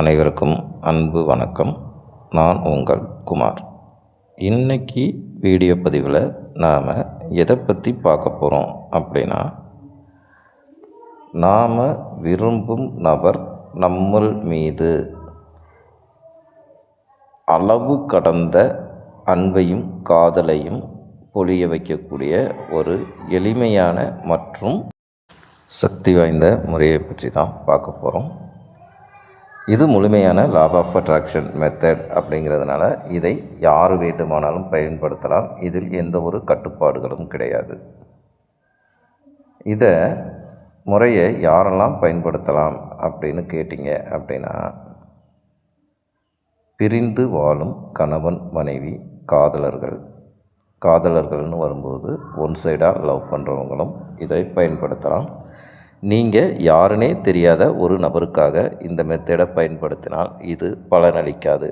அனைவருக்கும் அன்பு வணக்கம். நான் உங்கள் குமார். இன்னைக்கு வீடியோ பதிவில் நாம் எதை பற்றி பார்க்க போகிறோம் அப்படின்னா நாம் விரும்பும் நபர் நம்மள் மீது அளவு கடந்த அன்பையும் காதலையும் பொழிய வைக்கக்கூடிய ஒரு எளிமையான மற்றும் சக்தி வாய்ந்த முறையை பற்றி தான் பார்க்க போகிறோம் இது முழுமையான லாப் ஆஃப் அட்ராக்ஷன் மெத்தட் அப்படிங்கிறதுனால இதை யார் வேண்டுமானாலும் பயன்படுத்தலாம். இதில் எந்த ஒரு கட்டுப்பாடுகளும் கிடையாது. இதை முறையை யாரெல்லாம் பயன்படுத்தலாம் அப்படின்னு கேட்டிங்க அப்படின்னா பிரிந்து வாழும் கணவன் மனைவி காதலர்கள். காதலர்கள்னு வரும்போது ஒன் சைடாக லவ் பண்ணுறவங்களும் இதை பயன்படுத்தலாம். நீங்கள் யாருனே தெரியாத ஒரு நபருக்காக இந்த மெத்தடை பயன்படுத்தினால் இது பலனளிக்காது.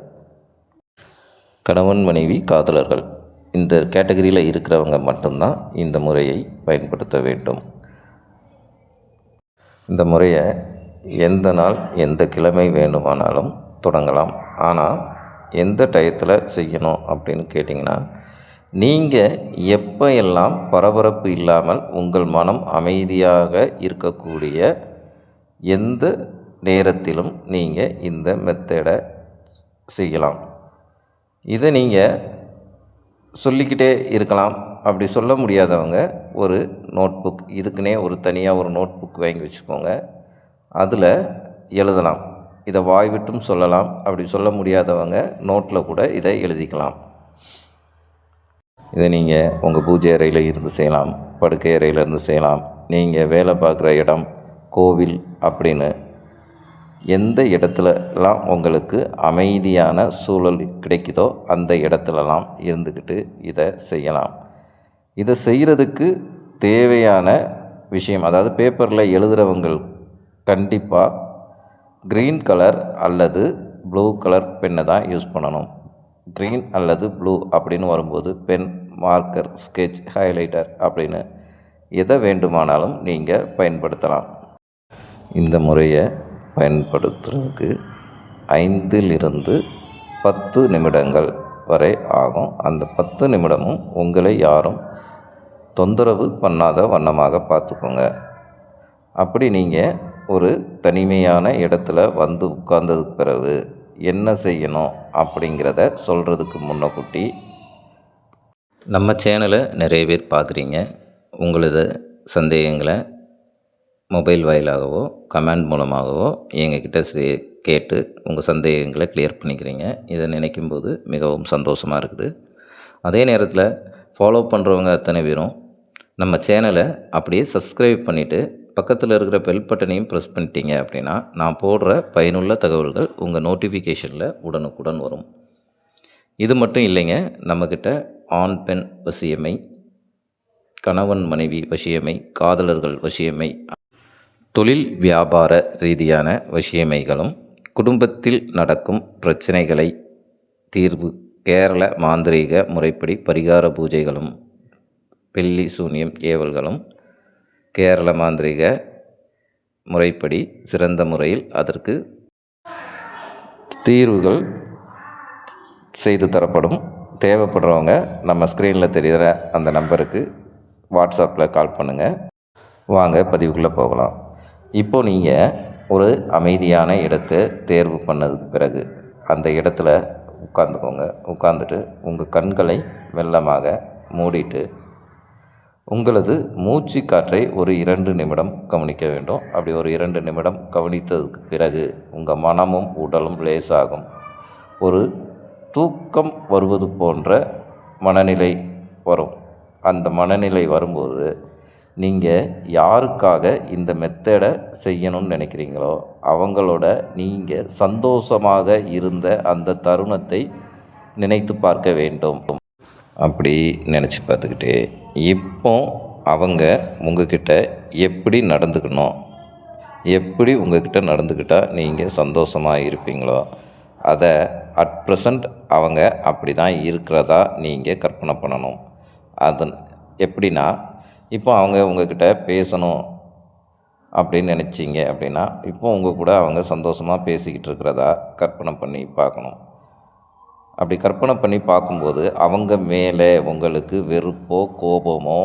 கணவன் மனைவி காதலர்கள். இந்த கேட்டகரியில் இருக்கிறவங்க மட்டும்தான் இந்த முறையை பயன்படுத்த வேண்டும். இந்த முறையை எந்த நாள் எந்த கிழமை வேண்டுமானாலும் தொடங்கலாம். ஆனால் எந்த டயத்தில் செய்யணும் அப்படின்னு கேட்டிங்கன்னா நீங்கள் எப்போ எல்லாம் பரபரப்பு இல்லாமல் உங்கள் மனம் அமைதியாக இருக்கக்கூடிய எந்த நேரத்திலும் நீங்கள் இந்த மெத்தடை செய்யலாம். இதை நீங்கள் சொல்லிக்கிட்டே இருக்கலாம். அப்படி சொல்ல முடியாதவங்க ஒரு நோட்புக் இதுக்குன்னே ஒரு தனியாக ஒரு நோட்புக் வாங்கி வச்சுக்கோங்க. அதில் எழுதலாம். இதை வாய் விட்டும் சொல்லலாம். அப்படி சொல்ல முடியாதவங்க நோட்டில் கூட இதை எழுதிக்கலாம். இதை நீங்கள் உங்கள் பூஜை அறையில் இருந்து செய்யலாம் படுக்கை அறையில் இருந்து செய்யலாம். நீங்கள் வேலை பார்க்குற இடம் கோவில் அப்படின்னு எந்த இடத்துலலாம் உங்களுக்கு அமைதியான சூழல் கிடைக்குதோ அந்த இடத்துலலாம் இருந்துக்கிட்டு இதை செய்யலாம். இதை செய்கிறதுக்கு தேவையான விஷயம் அதாவது பேப்பரில் எழுதுகிறவங்க கண்டிப்பாக க்ரீன் கலர் அல்லது ப்ளூ கலர் பெண்ணை தான் யூஸ் பண்ணணும். க்ரீன் அல்லது ப்ளூ அப்படின்னு வரும்போது பென் மார்க்கர் ஸ்கெட்ச் ஹைலைட்டர் அப்படின்னு எதை வேண்டுமானாலும் நீங்கள் பயன்படுத்தலாம். இந்த முறையை பயன்படுத்துறதுக்கு ஐந்திலிருந்து பத்து நிமிடங்கள் வரை ஆகும். அந்த பத்து நிமிடமும் உங்களை யாரும் தொந்தரவு பண்ணாத வண்ணமாக பார்த்துக்கோங்க. அப்படி நீங்கள் ஒரு தனிமையான இடத்துல வந்து உட்கார்ந்ததுக்கு பிறகு என்ன செய்யணும் அப்படிங்கிறத சொல்கிறதுக்கு முன்னக்கூட்டி நம்ம சேனலை நிறைய பேர் பார்க்குறீங்க. உங்களது சந்தேகங்களை மொபைல் வாயிலாகவோ கமெண்ட் மூலமாகவோ எங்ககிட்ட சே கேட்டு உங்கள் சந்தேகங்களை கிளியர் பண்ணிக்கிறீங்க. இதை நினைக்கும் போது மிகவும் சந்தோஷமாக இருக்குது. அதே நேரத்தில் ஃபாலோ பண்ணுறவங்க அத்தனை பேரும் நம்ம சேனலை அப்படியே சப்ஸ்கிரைப் பண்ணிவிட்டு பக்கத்தில் இருக்கிற பெல் பட்டனையும் ப்ரெஸ் பண்ணிட்டீங்க அப்படின்னா நான் போடுற பயனுள்ள தகவல்கள் உங்கள் நோட்டிஃபிகேஷனில் உடனுக்குடன் வரும். இது மட்டும் இல்லைங்க நம்மக்கிட்ட ஆண் பெண் வசியமை கணவன் மனைவி வசியமை காதலர்கள் வசியமை தொழில் வியாபார ரீதியான வசியமைகளும் குடும்பத்தில் நடக்கும் பிரச்சனைகளை தீர்வு கேரள மாந்திரீக முறைப்படி பரிகார பூஜைகளும் பெல்லி சூன்யம் ஏவல்களும் கேரள மாந்திரீக முறைப்படி சிறந்த முறையில் அதற்கு தீர்வுகள் செய்து தரப்படும். தேவைப்படுறவங்க நம்ம ஸ்க்ரீனில் தெரிகிற அந்த நம்பருக்கு வாட்ஸ்அப்பில் கால் பண்ணுங்கள் வாங்க பதிவுக்குள்ளே போகலாம். இப்போது நீங்கள் ஒரு அமைதியான இடத்தை தேர்வு பண்ணதுக்கு பிறகு அந்த இடத்துல உட்காந்துக்கோங்க. உட்காந்துட்டு உங்கள் கண்களை மெல்லமாக மூடிட்டு உங்களது மூச்சு காற்றை ஒரு இரண்டு நிமிடம் கவனிக்க வேண்டும். அப்படி ஒரு இரண்டு நிமிடம் கவனித்ததுக்கு பிறகு உங்கள் மனமும் உடலும் லேசாகும். ஒரு தூக்கம் வருவது போன்ற மனநிலை வரும். அந்த மனநிலை வரும்போது நீங்கள் யாருக்காக இந்த மெத்தடை செய்யணும்னு நினைக்கிறீங்களோ அவங்களோட நீங்கள் சந்தோஷமாக இருந்த அந்த தருணத்தை நினைத்து பார்க்க வேண்டும். அப்படி நினச்சி பார்த்துக்கிட்டு இப்போ அவங்க உங்ககிட்ட எப்படி நடந்துக்கணும்? எப்படி உங்ககிட்ட நடந்துக்கிட்டால் நீங்கள் சந்தோஷமாக இருப்பீங்களோ அதை அட் ப்ரெசண்ட் அவங்க அப்படி தான் இருக்கிறதா நீங்கள் கற்பனை பண்ணணும். அதன் எப்படின்னா இப்போ அவங்க உங்ககிட்ட பேசணும் அப்படின்னு நினச்சிங்க அப்படின்னா இப்போ உங்கள் கூட அவங்க சந்தோஷமாக பேசிக்கிட்டு இருக்கிறதா கற்பனை பண்ணி பார்க்கணும். அப்படி கற்பனை பண்ணி பார்க்கும்போது அவங்க மேலே உங்களுக்கு வெறுப்போ கோபமோ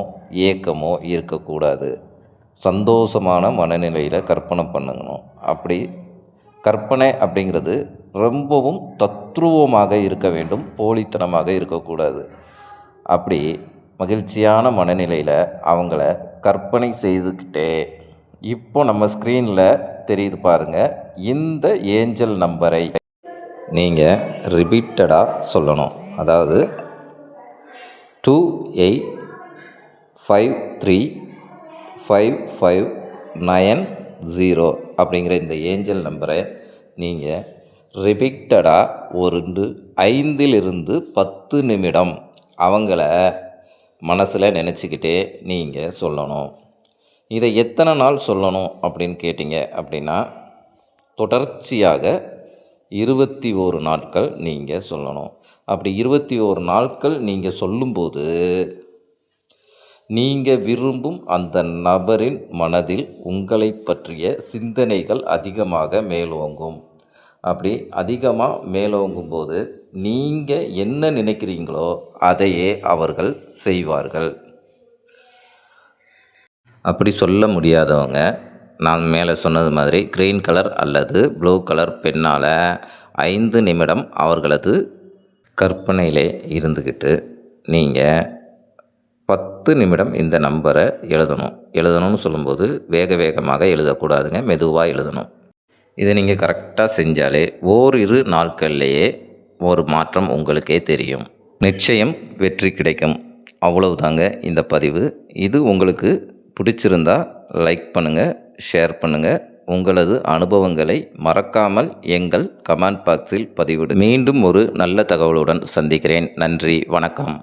ஏக்கமோ இருக்கக்கூடாது. சந்தோஷமான மனநிலையில் கற்பனை பண்ணணும். அப்படி கற்பனை அப்படிங்கிறது ரொம்பவும் தத்ரூபமாக இருக்க வேண்டும் போலித்தனமாக இருக்கக்கூடாது. அப்படி மகிழ்ச்சியான மனநிலையில் அவங்கள கற்பனை செய்துக்கிட்டே இப்போ நம்ம ஸ்க்ரீனில் தெரியுது பாருங்கள் இந்த ஏஞ்சல் நம்பரை நீங்கள் ரிப்பீட்டடாக சொல்லணும். அதாவது two eight five three five five nine zero அப்படிங்கிற இந்த ஏஞ்சல் நம்பரை நீங்கள் ரிபிக்டடாக ஒரு ஐந்திலிருந்து பத்து நிமிடம். அவங்கள மனசில் நினச்சிக்கிட்டே நீங்கள் சொல்லணும். இதை எத்தனை நாள் சொல்லணும் அப்படின்னு கேட்டிங்க அப்படின்னா தொடர்ச்சியாக இருபத்தி ஓரு நாட்கள் நீங்கள் சொல்லணும். அப்படி இருபத்தி ஓரு நாட்கள் நீங்கள் சொல்லும்போது நீங்கள் விரும்பும் அந்த நபரின் மனதில் உங்களை பற்றிய சிந்தனைகள் அதிகமாக மேலோங்கும். அப்படி அதிகமாக மேலோங்கும் போது நீங்கள் என்ன நினைக்கிறீங்களோ அதையே அவர்கள் செய்வார்கள். அப்படி சொல்ல முடியாதவங்க நான் மேலே சொன்னது மாதிரி க்ரீன் கலர் அல்லது ப்ளூ கலர் பெண்ணால் ஐந்து நிமிடம் அவர்களது கற்பனையிலே இருந்துக்கிட்டு நீங்கள் பத்து நிமிடம் இந்த நம்பரை எழுதணும். எழுதணும்னு சொல்லும்போது வேக வேகமாக எழுதக்கூடாதுங்க மெதுவாக எழுதணும். இதை நீங்கள் கரெக்டாக செஞ்சாலே ஓரிரு நாட்கள்லேயே ஒரு மாற்றம் உங்களுக்கே தெரியும். நிச்சயம் வெற்றி கிடைக்கும். அவ்வளவுதாங்க இந்த பதிவு. இது உங்களுக்கு பிடிச்சிருந்தா லைக் பண்ணுங்கள் ஷேர் பண்ணுங்கள் உங்களது அனுபவங்களை மறக்காமல் எங்கள் கமெண்ட் பாக்ஸில் பதிவிடு. மீண்டும் ஒரு நல்ல தகவலுடன் சந்திக்கிறேன். நன்றி வணக்கம்.